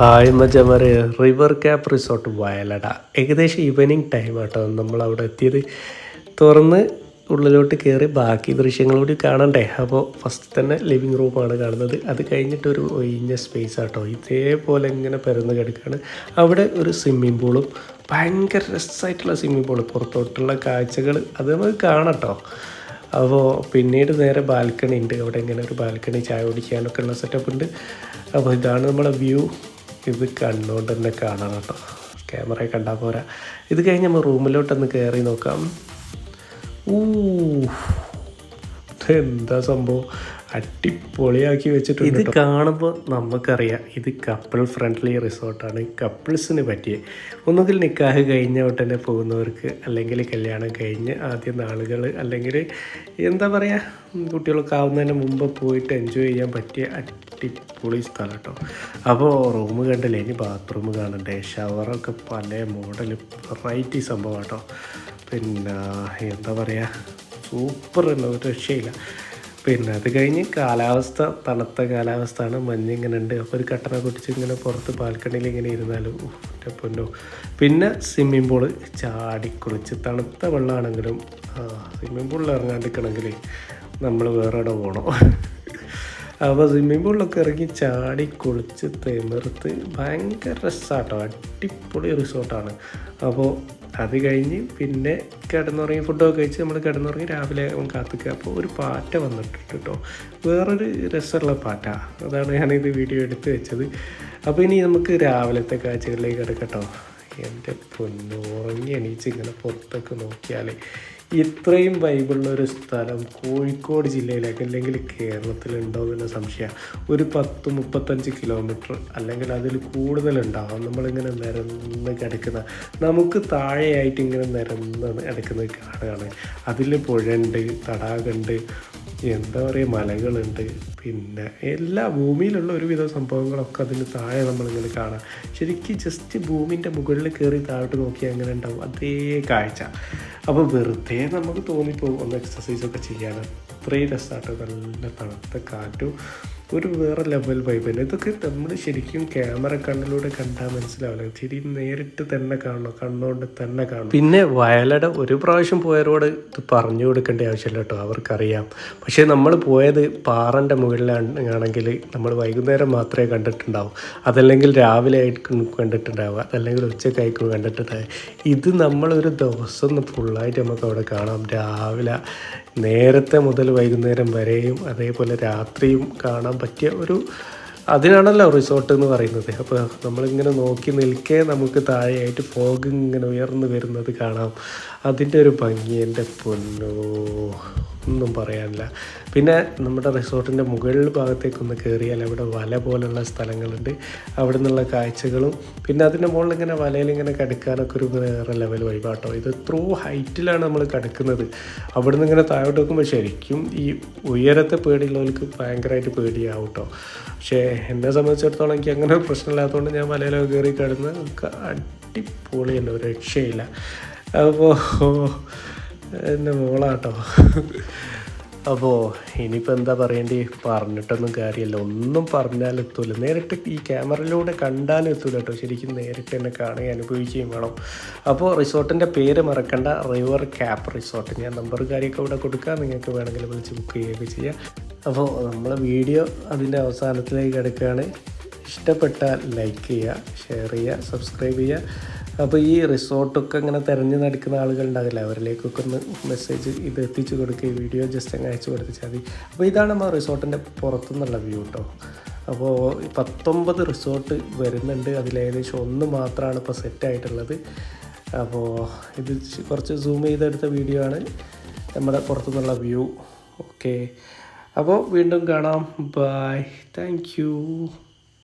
Hi മജമറെ. River cap resort Vayalada. ഏകദേശം evening time ആട്ടോ. നമ്മൾ അവിടെ എത്തിയത്. തുറന്ന് ഉള്ളിലോട്ട് കയറി ബാക്കി ദൃശ്യങ്ങളോട് കാണണ്ടേ? അപ്പോൾ ഫസ്റ്റ് തന്നെ ലിവിങ് റൂമാണ് കാണുന്നത്. അത് കഴിഞ്ഞിട്ടൊരു ഒഴിഞ്ഞ സ്പേസ് ആട്ടോ. ഇതേപോലെ ഇങ്ങനെ പരന്ന് കിടക്കുകയാണ് അവിടെ ഒരു സ്വിമ്മിംഗ് പൂളും ഭയങ്കര രസമായിട്ടുള്ള സ്വിമ്മിംഗ് പൂൾ പുറത്തോട്ടുള്ള കാഴ്ചകൾ അത് നമുക്ക് കാണട്ടോ അപ്പോൾ പിന്നീട് നേരെ ബാൽക്കണി ഉണ്ട്. അവിടെ ഇങ്ങനെ ഒരു ബാൽക്കണി ചായ കുടിക്കാനൊക്കെ ഉള്ള സെറ്റപ്പ് ഉണ്ട്. അപ്പോൾ ഇതാണ് നമ്മുടെ വ്യൂ ഇത് കണ്ണുകൊണ്ട് തന്നെ കാണാം കേട്ടോ. ക്യാമറ കണ്ടാൽ പോരാ. ഇത് കഴിഞ്ഞ് നമ്മൾ റൂമിലോട്ടൊന്ന് കയറി നോക്കാം. ഊ. എന്താ സംഭവം? അടിപൊളിയാക്കി വെച്ചിട്ടുണ്ട് ഇത് കാണുമ്പോൾ നമുക്കറിയാം ഇത് കപ്പിൾ ഫ്രണ്ട്ലി റിസോർട്ടാണ് കപ്പിൾസിന് പറ്റിയ ഒന്നുകിൽ നിക്കാഹ് കഴിഞ്ഞ ഉടനെ പോകുന്നവർക്ക് അല്ലെങ്കിൽ കല്യാണം കഴിഞ്ഞ് ആദ്യ നാളുകൾ അല്ലെങ്കിൽ എന്താ പറയുക കുട്ടികൾക്ക് ആവുന്നതിന് മുമ്പ് പോയിട്ട് എൻജോയ് ചെയ്യാൻ പറ്റിയ അടിപൊളി സ്ഥലം കേട്ടോ അപ്പോൾ റൂം കണ്ടില്ലേ? ഇനി ബാത്റൂം കാണണ്ടേ? ഷവറൊക്കെ പല മോഡൽ വെറൈറ്റി സംഭവം കേട്ടോ പിന്നെ എന്താ പറയുക ഉള്ള ഒരു രക്ഷയില്ല. പിന്നെ അത് കഴിഞ്ഞ് കാലാവസ്ഥ തണുത്ത കാലാവസ്ഥയാണ്. മഞ്ഞ് ഇങ്ങനെ ഉണ്ട്. അപ്പോൾ ഒരു കട്ടന കുടിച്ച് ഇങ്ങനെ പുറത്ത് ബാൽക്കണിയിൽ ഇങ്ങനെ ഇരുന്നാലും പൊന്നോ. പിന്നെ സ്വിമ്മിംഗ് പൂൾ ചാടി കുളിച്ച് തണുത്ത വെള്ളമാണെങ്കിലും സ്വിമ്മിംഗ് പൂളിൽ ഇറങ്ങാണ്ടിരിക്കണമെങ്കിൽ നമ്മൾ വേറെ ഇടം പോകണം? അപ്പോൾ സ്വിമ്മിംഗ് പൂളിലൊക്കെ ഇറങ്ങി ചാടി കുളിച്ച് തിമിർത്ത് ഭയങ്കര രസമാട്ടോ അടിപൊളി റിസോർട്ടാണ് അപ്പോൾ അത് കഴിഞ്ഞ് പിന്നെ കിടന്നുറങ്ങി ഫുഡൊക്കെ കഴിച്ച് നമ്മൾ കിടന്നുറങ്ങി രാവിലെ കാത്തുക്കുക അപ്പോൾ ഒരു പാറ്റ വന്നിട്ടുണ്ട് കേട്ടോ വേറൊരു രസമുള്ള പാറ്റ. അതാണ് ഞാനിത് വീഡിയോ എടുത്ത് വെച്ചത്. അപ്പോൾ ഇനി നമുക്ക് രാവിലത്തെ കാഴ്ചകളിലേക്ക് കിടക്കട്ടോ എന്റെ പൊന്നുറങ്ങി എണീച്ച് ഇങ്ങനെ പുറത്തൊക്കെ നോക്കിയാൽ ഇത്രയും വൈബുള്ള ഒരു സ്ഥലം കോഴിക്കോട് ജില്ലയിലേക്ക് അല്ലെങ്കിൽ കേരളത്തിലുണ്ടോ എന്ന സംശയം. ഒരു പത്ത് മുപ്പത്തഞ്ച് കിലോമീറ്റർ അല്ലെങ്കിൽ അതിൽ കൂടുതലുണ്ടാവും. നമ്മളിങ്ങനെ നിരന്ന് കിടക്കുന്ന നമുക്ക് താഴെയായിട്ട് ഇങ്ങനെ നിരന്ന് കിടക്കുന്നത് കാണുകയാണ് അതിൽ പുഴയുണ്ട് തടാകമുണ്ട് എന്താ പറയുക മലകളുണ്ട്. പിന്നെ എല്ലാ ഭൂമിയിലുള്ള ഒരുവിധ സംഭവങ്ങളൊക്കെ അതിന് താഴെ നമ്മളിങ്ങനെ കാണാം. ശരിക്കും ജസ്റ്റ് ഭൂമിന്റെ മുകളിൽ കയറി താഴോട്ട് നോക്കിയാൽ അങ്ങനെ ഉണ്ടാവും? അതേ കാഴ്ച. അപ്പോൾ വെറുതെ നമുക്ക് തോന്നിപ്പോകും ഒന്ന് എക്സസൈസ് ഒക്കെ ചെയ്യാൻ. അത്രയും രസമായിട്ട് നല്ല തണുത്ത കാറ്റും ഒരു വേറെ ലെവൽ വൈബ് തന്നെ ഇതൊക്കെ നമ്മൾ ശരിക്കും ക്യാമറ കണ്ണിലൂടെ കണ്ടാൽ മനസ്സിലാവില്ല. ശരി നേരിട്ട് തന്നെ കാണണം കണ്ണുകൊണ്ട് തന്നെ കാണണം. പിന്നെ വയലട ഒരു പ്രാവശ്യം പോയവരോട് ഇത് പറഞ്ഞു കൊടുക്കേണ്ട ആവശ്യമില്ല കേട്ടോ അവർക്കറിയാം. പക്ഷേ നമ്മൾ പോയത് പാറന്റെ മുകളിലാണെങ്കിൽ നമ്മൾ വൈകുന്നേരം മാത്രമേ കണ്ടിട്ടുണ്ടാവും. അതല്ലെങ്കിൽ രാവിലെ ആയിരിക്കും കണ്ടിട്ടുണ്ടാവുക അതല്ലെങ്കിൽ ഉച്ചക്കായിരിക്കും കണ്ടിട്ടുണ്ടാവുക. ഇത് നമ്മളൊരു ദിവസം ഫുള്ളായിട്ട് നമുക്ക് അവിടെ കാണാം. രാവിലെ നേരത്തെ മുതൽ വൈകുന്നേരം വരെയും അതേപോലെ രാത്രിയും കാണാൻ പറ്റിയ ഒരു അതിനാണല്ലോ റിസോർട്ട് എന്ന് പറയുന്നത്. അപ്പോൾ നമ്മളിങ്ങനെ നോക്കി നിൽക്കേ നമുക്ക് താഴെയായിട്ട് ഫോഗ് ഇങ്ങനെ ഉയർന്നു വരുന്നത് കാണാം. അതിന്റെ ഒരു ഭംഗി എന്റെ പൊന്നോ. ഒന്നും പറയാനില്ല. പിന്നെ നമ്മുടെ റിസോർട്ടിന്റെ മുകളിൽ ഭാഗത്തേക്കൊന്ന് കയറിയാൽ അവിടെ വല പോലുള്ള സ്ഥലങ്ങളുണ്ട്. അവിടെ നിന്നുള്ള കാഴ്ചകളും പിന്നെ അതിന്റെ മുകളിൽ ഇങ്ങനെ വലയിൽ ഇങ്ങനെ കിടക്കാനൊക്കെ ഒരു വേറെ ലെവൽ വൈബാട്ടോ ഇത് ത്രൂ ഹൈറ്റിലാണ് നമ്മൾ കിടക്കുന്നത്. അവിടെ നിന്ന് ഇങ്ങനെ താഴോട്ട് നോക്കുമ്പോൾ ശരിക്കും ഈ ഉയരത്തെ പേടിയുള്ളവർക്ക് ഭയങ്കരമായിട്ട് പേടിയാവും കേട്ടോ പക്ഷേ എന്നെ സംബന്ധിച്ചിടത്തോളം എനിക്ക് അങ്ങനെ ഒരു പ്രശ്നമില്ലാത്തതുകൊണ്ട് ഞാൻ വലയിലൊക്കെ കയറി കിടന്ന് അടിപൊളിയല്ല ഒരു രക്ഷയില്ല. അപ്പോൾ എന്റെ മോളാട്ടോ. അപ്പോൾ ഇനിയിപ്പോൾ എന്താ പറയേണ്ടി? പറഞ്ഞിട്ടൊന്നും കാര്യമല്ല ഒന്നും പറഞ്ഞാൽ എത്തൂല. നേരിട്ട് ഈ ക്യാമറയിലൂടെ കണ്ടാലും എത്തൂല കേട്ടോ ശരിക്കും നേരിട്ട് എന്നെ കാണുകയും അനുഭവിക്കുകയും വേണം. അപ്പോൾ റിസോർട്ടിന്റെ പേര് മറക്കണ്ട. River cap resort. ഞാൻ നമ്പർ കാര്യമൊക്കെ ഇവിടെ കൊടുക്കാം. നിങ്ങൾക്ക് വേണമെങ്കിൽ വിളിച്ച് ബുക്ക് ചെയ്യുകയൊക്കെ ചെയ്യാം. അപ്പോൾ നമ്മളെ വീഡിയോ അതിന്റെ അവസാനത്തിലേക്ക് കിടക്കുകയാണ്. ഇഷ്ടപ്പെട്ടാൽ ലൈക്ക് ചെയ്യുക ഷെയർ ചെയ്യുക സബ്സ്ക്രൈബ് ചെയ്യുക. അപ്പോൾ ഈ റിസോർട്ടൊക്കെ ഇങ്ങനെ തിരഞ്ഞു നടക്കുന്ന ആളുകളുണ്ടാകില്ല അവരിലേക്കൊക്കെ ഒന്ന് മെസ്സേജ് ഇത് എത്തിച്ചു കൊടുക്കുക വീഡിയോ ജസ്റ്റ് അങ്ങ് അയച്ചു കൊടുത്താൽ മതി. അപ്പോൾ ഇതാണ് നമ്മൾ റിസോർട്ടിന്റെ പുറത്തുനിന്നുള്ള വ്യൂ കേട്ടോ അപ്പോൾ പത്തൊമ്പത് റിസോർട്ട് വരുന്നുണ്ട്. അതിലേകദേശം ഒന്ന് മാത്രമാണ് ഇപ്പോൾ സെറ്റായിട്ടുള്ളത് അപ്പോൾ ഇത് കുറച്ച് സൂം ചെയ്തെടുത്ത വീഡിയോ ആണ് നമ്മുടെ പുറത്തുനിന്നുള്ള വ്യൂ ഓക്കെ അപ്പോൾ വീണ്ടും കാണാം. Bye thank